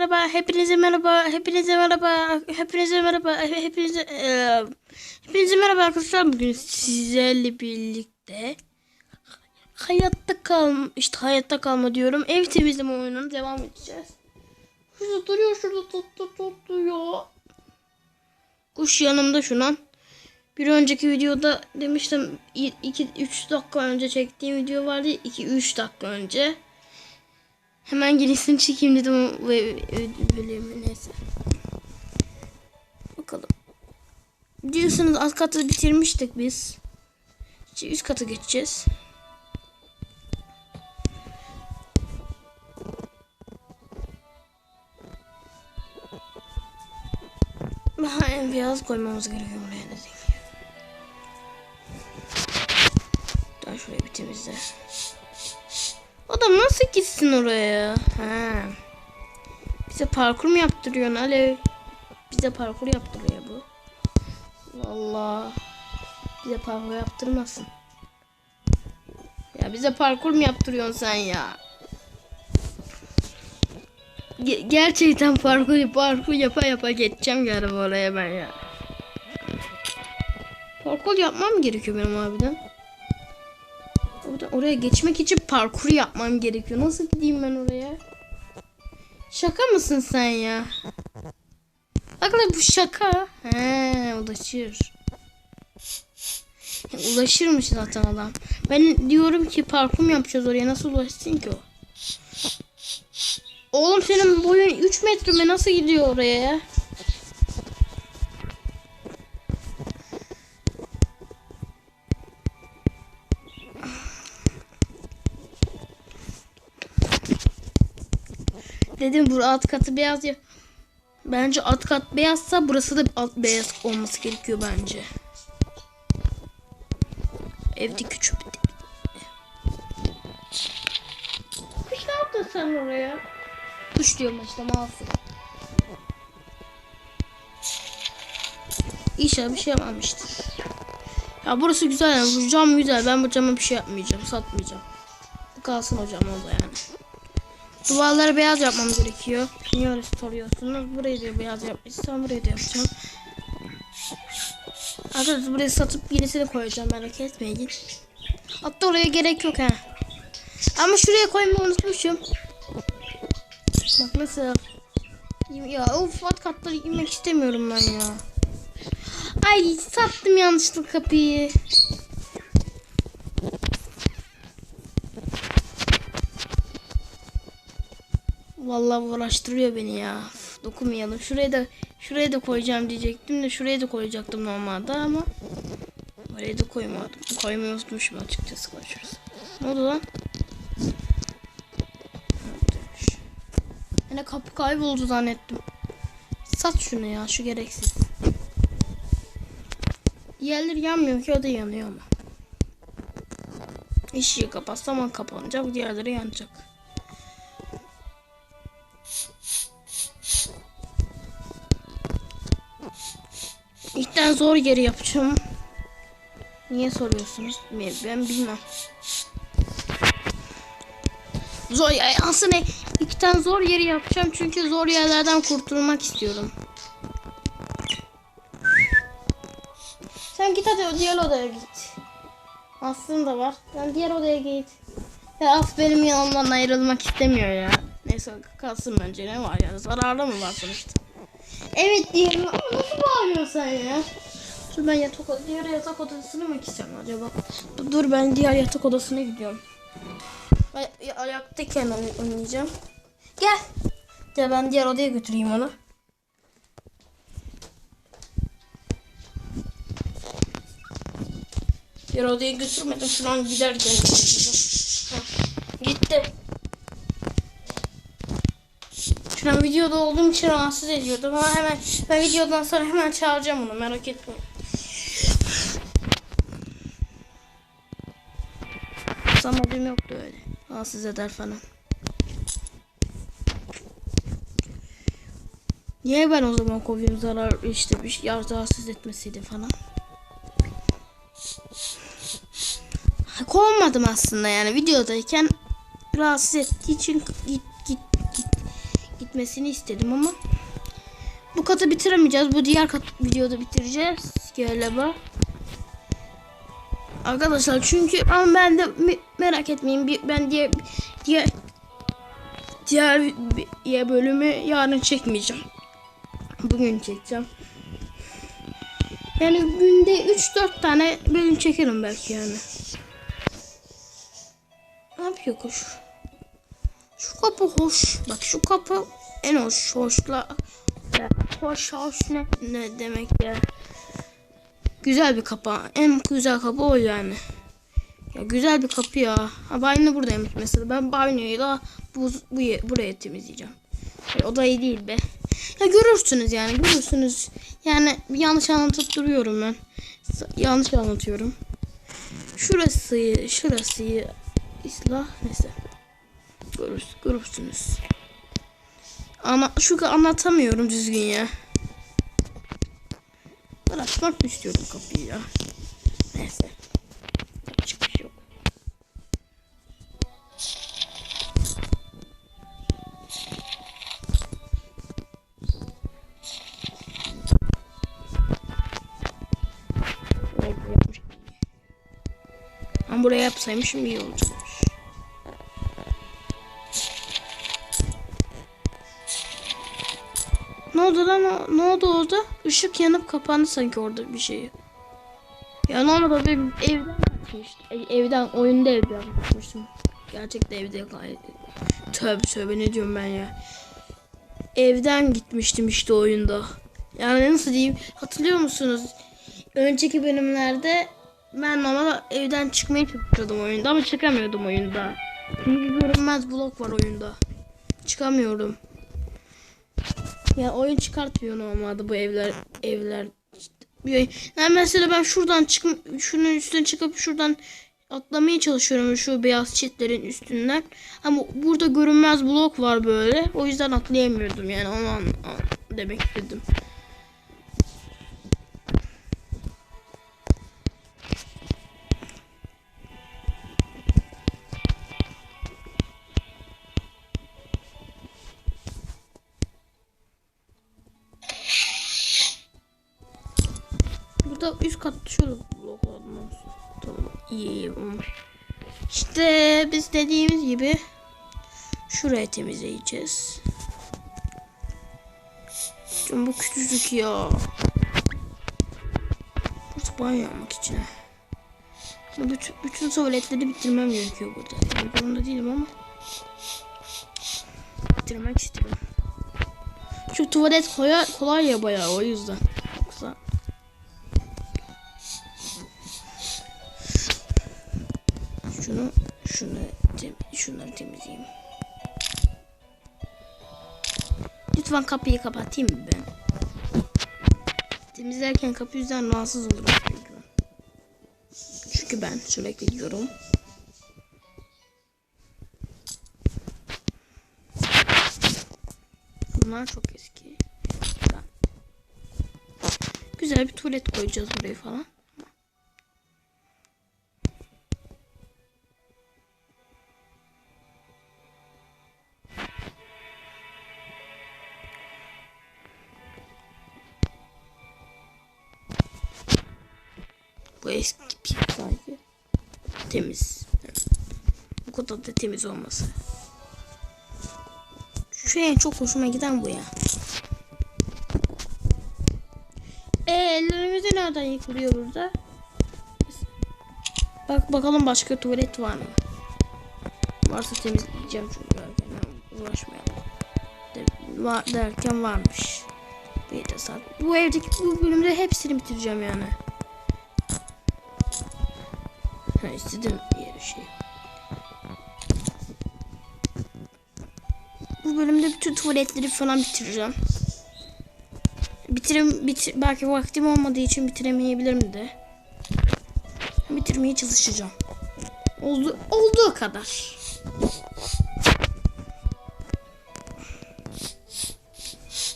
merhaba, hepinize merhaba, hepinize merhaba, hepinize merhaba, he- hepinize eee, hepinize merhaba arkadaşlar. Bugün sizlerle birlikte hayatta kalma, işte hayatta kalma diyorum. Ev temizleme oyununa devam edeceğiz. Şurada duruyor, şurada tut tut tut duruyor. Kuş yanımda şu an. Bir önceki videoda demiştim 2-3 dakika önce çektiğim video vardı. 2-3 dakika önce. Hemen gerisini çekeyim dedim ve bölümü neyse. Bakalım. Diyorsunuz alt katı bitirmiştik biz. Şimdi üst katı geçeceğiz. Ha, biraz koymamız gerekiyor buraya ne diyeyim. Daha şurayı bir temizle. Adam nasıl gitsin oraya? Ha. Bize parkur mu yaptırıyorsun Alev? Bize parkur yaptırıyor bu. Vallahi bize parkur yaptırmasın. Ya bize parkur mu yaptırıyorsun sen ya? Ge- gerçekten parkur parkur yapa yapa geçeceğim galiba oraya ben ya. Parkur yapmam gerekiyor benim abiden. Oraya geçmek için parkur yapmam gerekiyor. Nasıl gideyim ben oraya? Şaka mısın sen ya? Lan bu şaka. He ulaşır. Ulaşırmış zaten adam. Ben diyorum ki parkur yapacağız oraya? Nasıl ulaşsın ki o? Oğlum senin boyun 3 metre mi? Nasıl gidiyor oraya ya? Dedim bu alt katı beyaz ya. Bence alt kat beyazsa burası da alt beyaz olması gerekiyor bence. Evde küçük bir Kuş ne yaptın sen oraya? Kuş diyorum işte masum. İnşallah bir şey yapmamıştır. Ya burası güzel yani. Bu cam güzel. Ben bu cama bir şey yapmayacağım. Satmayacağım. Bu kalsın hocam orada yani. Duvarları beyaz yapmam gerekiyor. Niye öyle soruyorsunuz? Burayı da beyaz yapmışsam burayı da yapacağım. Arkadaşlar burayı satıp yenisini koyacağım merak etmeyin. Hatta oraya gerek yok ha. Ama şuraya koymayı unutmuşum. Bak nasıl. Ya of alt katları inmek istemiyorum ben ya. Ay sattım yanlışlıkla kapıyı. Vallahi uğraştırıyor beni ya. Üf, dokunmayalım. Şuraya da şuraya da koyacağım diyecektim de şuraya da koyacaktım normalde ama oraya da koymadım. Koymayı açıkçası konuşuruz. Ne oldu lan? Yine kapı kayboldu zannettim. Sat şunu ya şu gereksiz. Diğerleri yanmıyor ki o da yanıyor ama. İşiği kapatsam kapanacak diğerleri yanacak. İlkten zor yeri yapacağım. Niye soruyorsunuz? Ben bilmem. Zor ya aslında ilkten zor yeri yapacağım çünkü zor yerlerden kurtulmak istiyorum. Sen git hadi diğer odaya git. Aslında da var. Sen diğer odaya git. Ya af benim yanımdan ayrılmak istemiyor ya. Neyse kalsın bence ne var ya zararlı mı var sonuçta. Evet diyelim ama nasıl bağırıyorsun sen ya? Dur ben yatak od- diğer yatak odasına mı gitsem acaba? Dur, ben diğer yatak odasına gidiyorum. Ben ya- ayaktayken oyn- oynayacağım. Gel. Gel ben diğer odaya götüreyim onu. Diğer odaya götürmedim. Şu an giderken Gitti. Şu an videoda olduğum için rahatsız ediyordum ama hemen ben videodan sonra hemen çağıracağım onu merak etmeyin. Zamanım yoktu öyle. Rahatsız eder falan. Niye ben o zaman kovuyorum zarar işte bir şey rahatsız etmeseydi falan. Kovmadım aslında yani videodayken rahatsız ettiği için git git git bitmesini istedim ama bu katı bitiremeyeceğiz. Bu diğer kat videoda bitireceğiz galiba. Arkadaşlar çünkü ama ben de merak etmeyin ben diye diğer diğer diğer bölümü yarın çekmeyeceğim. Bugün çekeceğim. Yani günde 3-4 tane bölüm çekerim belki yani. Ne yapıyor kuş? Şu kapı hoş. Bak şu kapı en hoş. Hoşla. Hoş hoş ne, ne demek ya? Güzel bir kapı. En güzel kapı o yani. Ya güzel bir kapı ya. Ha banyo buradaymış mesela. Ben banyoyu da bu, bu buraya temizleyeceğim. O da iyi değil be. Ya görürsünüz yani görürsünüz. Yani yanlış anlatıp duruyorum ben. Yanlış anlatıyorum. Şurası, şurası ıslah neyse. Görür, görürsünüz. Ama şu anlatamıyorum düzgün ya. Bırakmak mı istiyorum kapıyı ya. Neyse. Bir şey yok. Ben buraya yapsaymışım iyi olacakmış. Ne oldu lan? Ne oldu orada? Işık yanıp kapandı sanki orada bir şey. Ya normalde ben evden kaçmıştım. E, Evden, oyunda evden kaçmıştım. Gerçekten evde gayet. Tövbe tövbe ne diyorum ben ya. Evden gitmiştim işte oyunda. Yani nasıl diyeyim? Hatırlıyor musunuz? Önceki bölümlerde ben normal evden çıkmaya çalışıyordum oyunda ama çıkamıyordum oyunda. Çünkü görünmez blok var oyunda. Çıkamıyorum. Ya oyun çıkartmıyor normalde bu evler evler. Yani mesela ben şuradan çıkıp şunun üstüne çıkıp şuradan atlamaya çalışıyorum şu beyaz çitlerin üstünden. Ama burada görünmez blok var böyle. O yüzden atlayamıyordum yani onu demek istedim. İşte biz dediğimiz gibi şurayı temizleyeceğiz. Canım bu küçücük ya. Burası banyo yapmak için. Bütün, bütün tuvaletleri bitirmem gerekiyor burada. Yani zorunda değilim ama. Bitirmek istiyorum. Şu tuvalet kolay, kolay ya bayağı o yüzden. Şunu şunu tem, şunları temizleyeyim. Lütfen kapıyı kapatayım mı ben? Temizlerken kapı yüzden rahatsız olurum çünkü. Çünkü ben sürekli diyorum. Bunlar çok eski. Güzel bir tuvalet koyacağız buraya falan. Bu eski pis sanki. Temiz. Bu kadar da temiz olması. Şu en çok hoşuma giden bu ya. E ellerimizi nereden yıkılıyor burada? Bak bakalım başka tuvalet var mı? Varsa temizleyeceğim çünkü erkenden uğraşmayalım. Var, derken varmış. Bir de saat. Bu evdeki bu bölümde hepsini bitireceğim yani. Ha istedim diye şey. Bu bölümde bütün tuvaletleri falan bitireceğim. Bitirim, bitir, belki vaktim olmadığı için bitiremeyebilirim de. Bitirmeye çalışacağım. Oldu, olduğu kadar.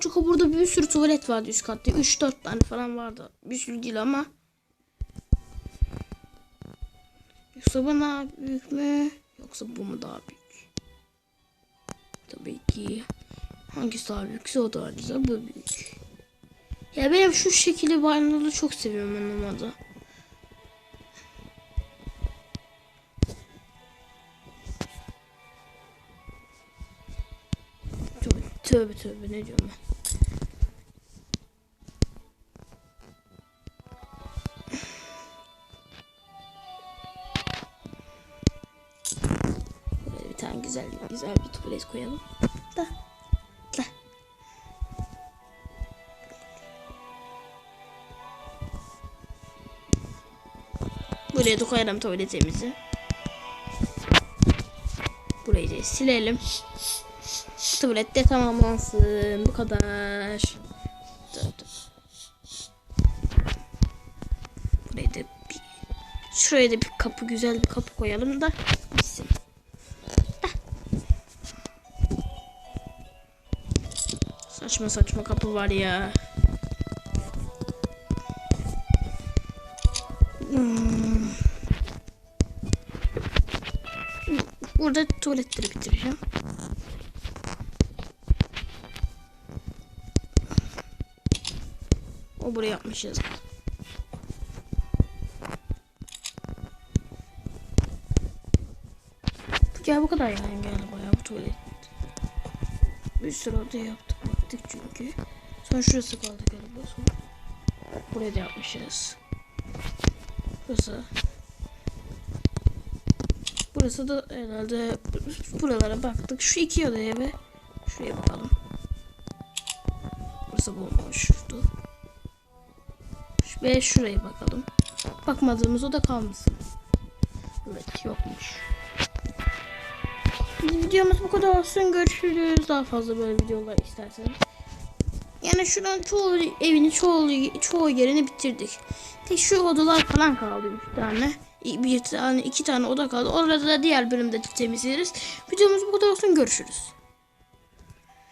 Çünkü burada bir sürü tuvalet vardı üst katta. 3-4 tane falan vardı. Bir sürü değil ama. Yoksa bu daha büyük mü? Yoksa bu mu daha büyük? Tabii ki. Hangisi daha büyükse o daha güzel. Bu büyük. Ya benim şu şekilli banyoları çok seviyorum. Tövbe tövbe, tövbe ne diyorum ben. Güzel güzel bir tuvalet koyalım. Da. Da. Buraya da koyalım tuvaletimizi. Burayı da silelim. Tuvalet de tamamlansın. Bu kadar. Dur, dur. Buraya da bir, şuraya da bir kapı güzel bir kapı koyalım da Saçma saçma kapı var ya. Hmm. Burada tuvaletleri bitireceğim. O buraya yapmışız. Ya bu kadar yani galiba ya bu tuvalet. Bir sürü oda yaptık baktık çünkü. Sonra şurası kaldı galiba. Sonra buraya da yapmışız. Burası. Burası da herhalde buralara baktık. Şu iki odaya ve şuraya bakalım. Burası bomboştu. Ve şuraya bakalım. Bakmadığımız oda kalmasın. Evet yokmuş. Videomuz bu kadar olsun. Görüşürüz. Daha fazla böyle videolar isterseniz. Yani şuradan çoğu evini çoğu çoğu yerini bitirdik. Tek şu odalar falan kaldı üç tane. Bir tane iki tane oda kaldı. Orada da diğer bölümde temizleriz. Videomuz bu kadar olsun. Görüşürüz.